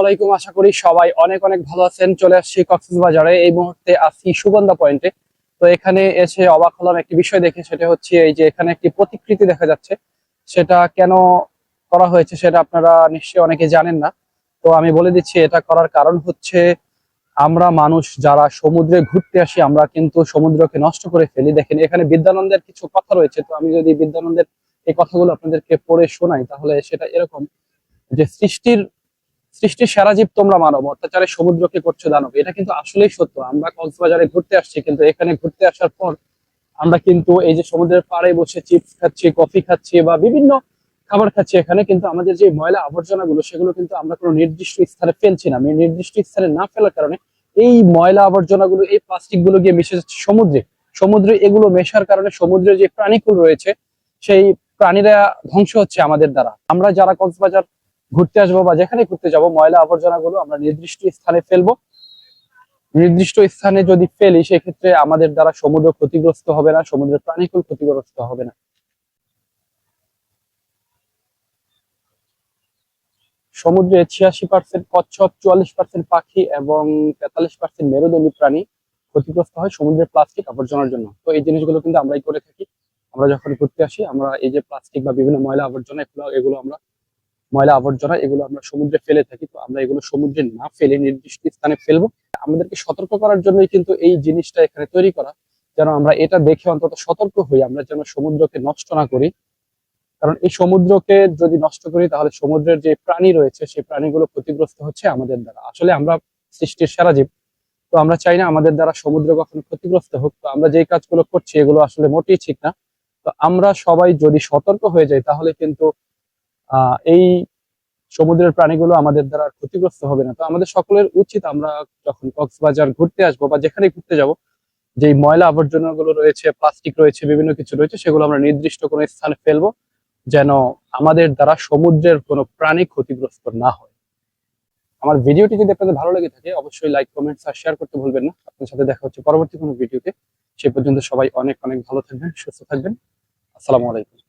আলাইকুম। আশা করি সবাই অনেক অনেক ভালো আছেন। চলে আসছি কক্সবাজারে। এই মুহূর্তে আছি সুগন্ধা পয়েন্টে। তো এখানে এসে অবাক হলাম একটি বিষয় দেখে, সেটা হচ্ছে এই যে এখানে একটি প্রতিকৃতি দেখা যাচ্ছে। সেটা কেন করা হয়েছে সেটা আপনারা নিশ্চয়ই অনেকে জানেন না। তো আমি বলে দিচ্ছি, এটা করার কারণ হচ্ছে আমরা মানুষ যারা সমুদ্রে ঘুরতে আসি, আমরা কিন্তু সমুদ্রকে নষ্ট করে ফেলি। দেখেন, এখানে বিদ্যানন্দের কিছু কথা রয়েছে। তো আমি যদি বিদ্যানন্দের এই কথাগুলো আপনাদেরকে পড়ে শোনাই, তাহলে সেটা এরকম যে সৃষ্টির সৃষ্টির সেরা জীব তোমরা মানব, অত্যাচারে সমুদ্রকে করছ দানব। এটা কিন্তু আসলেই সত্য। আমরা কক্সবাজারে ঘুরতে আসছি, কিন্তু এখানে ঘুরতে আসার পর আমরা কিন্তু এই যে সমুদ্রের পাড়ে বসে চিপস খাচ্ছি, কফি খাচ্ছি বা বিভিন্ন খাবার খাচ্ছি, এখানে কিন্তু আমাদের যে ময়লা আবর্জনাগুলো, সেগুলো কিন্তু আমরা কোনো নির্দিষ্ট স্থানে ফেলছি না। নির্দিষ্ট স্থানে না ফেলার কারণে এই ময়লা আবর্জনা গুলো এই প্লাস্টিকগুলো গিয়ে মিশে যাচ্ছে সমুদ্রে। সমুদ্রে এগুলো মেশার কারণে সমুদ্রে যে প্রাণীকুল রয়েছে, সেই প্রাণীরা ধ্বংস হচ্ছে আমাদের দ্বারা। আমরা যারা কক্সবাজার ঘুরতে আসব বা যেখানে ঘুরতে যাব, ময়লা আবর্জনা গুলো আমরা নির্দিষ্ট স্থানে ফেলব। নির্দিষ্ট স্থানে যদি ফেলি, সেক্ষেত্রে আমাদের দ্বারা সমুদ্র ক্ষতিগ্রস্ত হবে না, সমুদ্রের প্রাণীকুল ক্ষতিগ্রস্ত হবে না। সমুদ্রে ছিয়াশি পার্সেন্ট কচ্ছপ, চুয়াল্লিশ পার্সেন্ট পাখি এবং তেতাল্লিশ পার্সেন্ট মেরুদণ্ডী প্রাণী ক্ষতিগ্রস্ত হয় সমুদ্রের প্লাস্টিক আবর্জনার জন্য। তো এই জিনিসগুলো কিন্তু আমরাই করে থাকি। আমরা যখন ঘুরতে আসি, আমরা এই যে প্লাস্টিক বা বিভিন্ন ময়লা আবর্জনা, এগুলো এগুলো আমরা ময়লা আবর্জনা এগুলো আমরা সমুদ্রে ফেলে থাকি, তো আমরা এগুলো সমুদ্রে না ফেলে নির্দিষ্ট স্থানে ফেলব। আমাদেরকে সতর্ক করার জন্যই কিন্তু এই জিনিসটা এখানে তৈরি করা, যেন আমরা এটা দেখে অন্তত সতর্ক হই, আমরা যেন সমুদ্রকে নষ্ট না করি। কারণ এই সমুদ্রকে যদি নষ্ট করি, তাহলে সমুদ্রের যে প্রাণী রয়েছে, সেই প্রাণীগুলো ক্ষতিগ্রস্ত হচ্ছে আমাদের দ্বারা। আসলে আমরা সৃষ্টির সারা জীব, তো আমরা চাই না আমাদের দ্বারা সমুদ্র কখনো ক্ষতিগ্রস্ত হোক। তো আমরা যেই কাজগুলো করছি, এগুলো আসলে মোটেই ঠিক না। তো আমরা সবাই যদি সতর্ক হয়ে যাই, তাহলে কিন্তু এই সমুদ্রের প্রাণীগুলো আমাদের দ্বারা ক্ষতিগ্রস্ত হবে না। তো আমাদের সকলের উচিত আমরা যখন কক্সবাজার ঘুরতে আসব বা যেখানে ঘুরতে যাব, যেই ময়লা আবর্জনা গুলো রয়েছে, প্লাস্টিক রয়েছে, বিভিন্ন কিছু রয়েছে, সেগুলো আমরা নির্দিষ্ট কোনো স্থানে ফেলব যেন আমাদের দ্বারা সমুদ্রের কোনো প্রাণী ক্ষতিগ্রস্ত না হয়। আমার ভিডিওটি যদি আপনাদের ভালো লেগে থাকে, অবশ্যই লাইক কমেন্টস আর শেয়ার করতে ভুলবেন না। আপনার সাথে দেখা হচ্ছে পরবর্তী কোনো ভিডিওতে। সে পর্যন্ত সবাই অনেক অনেক ভালো থাকবেন, সুস্থ থাকবেন। আসসালামু আলাইকুম।